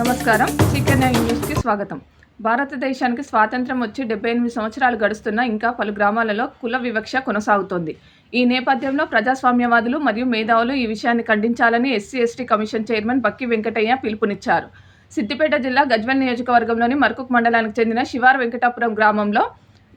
నమస్కారం. చికెన్ న్యూస్కి స్వాగతం. భారతదేశానికి స్వాతంత్రం వచ్చి డెబ్బై ఎనిమిది సంవత్సరాలు గడుస్తున్నా ఇంకా పలు గ్రామాలలో కుల వివక్ష కొనసాగుతోంది. ఈ నేపథ్యంలో ప్రజాస్వామ్యవాదులు మరియు మేధావులు ఈ విషయాన్ని ఖండించాలని SC ST commission chairman Bakki Venkataiah పిలుపునిచ్చారు. సిద్దిపేట జిల్లా గజ్వెల్ నియోజకవర్గంలోని మర్కుక్ మండలానికి చెందిన శివార్ వెంకటాపురం గ్రామంలో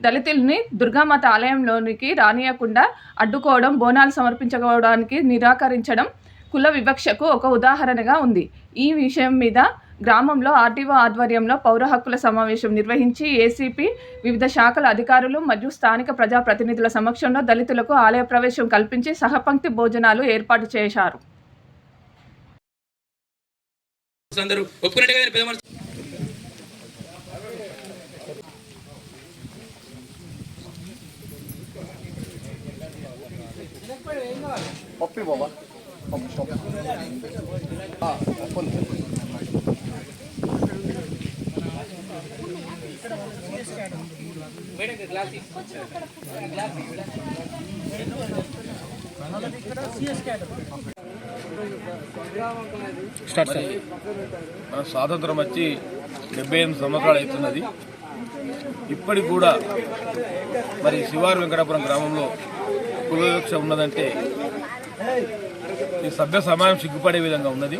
దళితుల్ని దుర్గామాత ఆలయంలోనికి రానియకుండా అడ్డుకోవడం బోనాలు సమర్పించుకోవడానికి నిరాకరించడం కుల వివక్షకు ఒక ఉదాహరణగా ఉంది. ఈ విషయం మీద గ్రామంలో ఆర్టీఓ ఆధ్వర్యంలో పౌర హక్కుల సమావేశం నిర్వహించి ఏసీపీ వివిధ శాఖల అధికారులు మరియు స్థానిక ప్రజాప్రతినిధుల సమక్షంలో దళితులకు ఆలయ ప్రవేశం కల్పించి సహపంక్తి భోజనాలు ఏర్పాటు చేశారు. పప్పి బాబా. పప్పు పప్పు ఆ, పప్పులు. మరి మన స్వాతంత్రం వచ్చి డెబ్బై ఎనిమిది సంవత్సరాలు అవుతున్నది. ఇప్పటికి కూడా మరి శివారు వెంకటాపురం గ్రామంలో కులవివక్ష ఉన్నదంటే ఈ సభ్య సమాజం సిగ్గుపడే విధంగా ఉన్నది.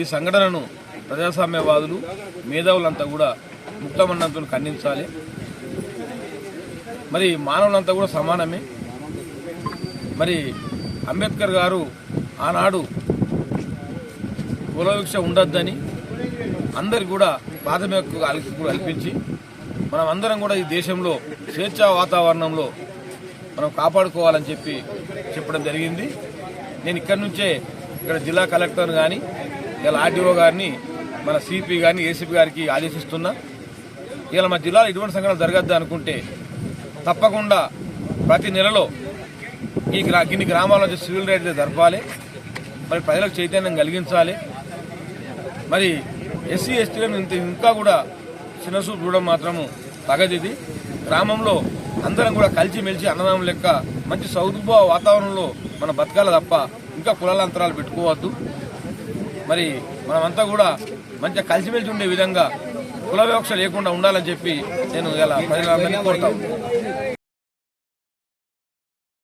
ఈ సంఘటనను ప్రజాస్వామ్యవాదులు మేధావులంతా కూడా ముక్తమన్నంతో ఖండించాలి. మరి మానవులంతా కూడా సమానమే. మరి అంబేద్కర్ గారు ఆనాడు కులవీక్ష ఉండొద్దని అందరికి కూడా ప్రాథమిక కూడా కల్పించి మనం అందరం కూడా ఈ దేశంలో స్వేచ్ఛా వాతావరణంలో మనం కాపాడుకోవాలని చెప్పి చెప్పడం జరిగింది. నేను ఇక్కడి నుంచే ఇక్కడ జిల్లా కలెక్టర్ కానీ ఇలా ఆర్డీఓ గారిని మన సిపి గారిని ఏసీపీ గారికి ఆదేశిస్తున్నా. ఇలా మా జిల్లాలో ఇటువంటి సంఘటనలు జరగద్దు అనుకుంటే తప్పకుండా ప్రతి నెలలో ఈ గ్రా ఇన్ని గ్రామాల నుంచి సివిల్ రైట్ జరపాలి. మరి ప్రజలకు చైతన్యం కలిగించాలి. మరి ఎస్సీ ఎస్టీలను ఇంత ఇంకా కూడా చిన్నసూపు చూడడం మాత్రము తగదిది. గ్రామంలో అందరం కూడా కలిసిమెలిసి అన్నదానం లెక్క మంచి సౌదుభావ వాతావరణంలో మన బతకాలి తప్ప ఇంకా కులాల అంతరాలు పెట్టుకోవద్దు. మరి మనమంతా కూడా మంచిగా కలిసిమెలిసి ఉండే విధంగా కుల వివక్ష లేకుండా ఉండాలని చెప్పి నేను ఇలా ప్రజలందరినీ కోరుతా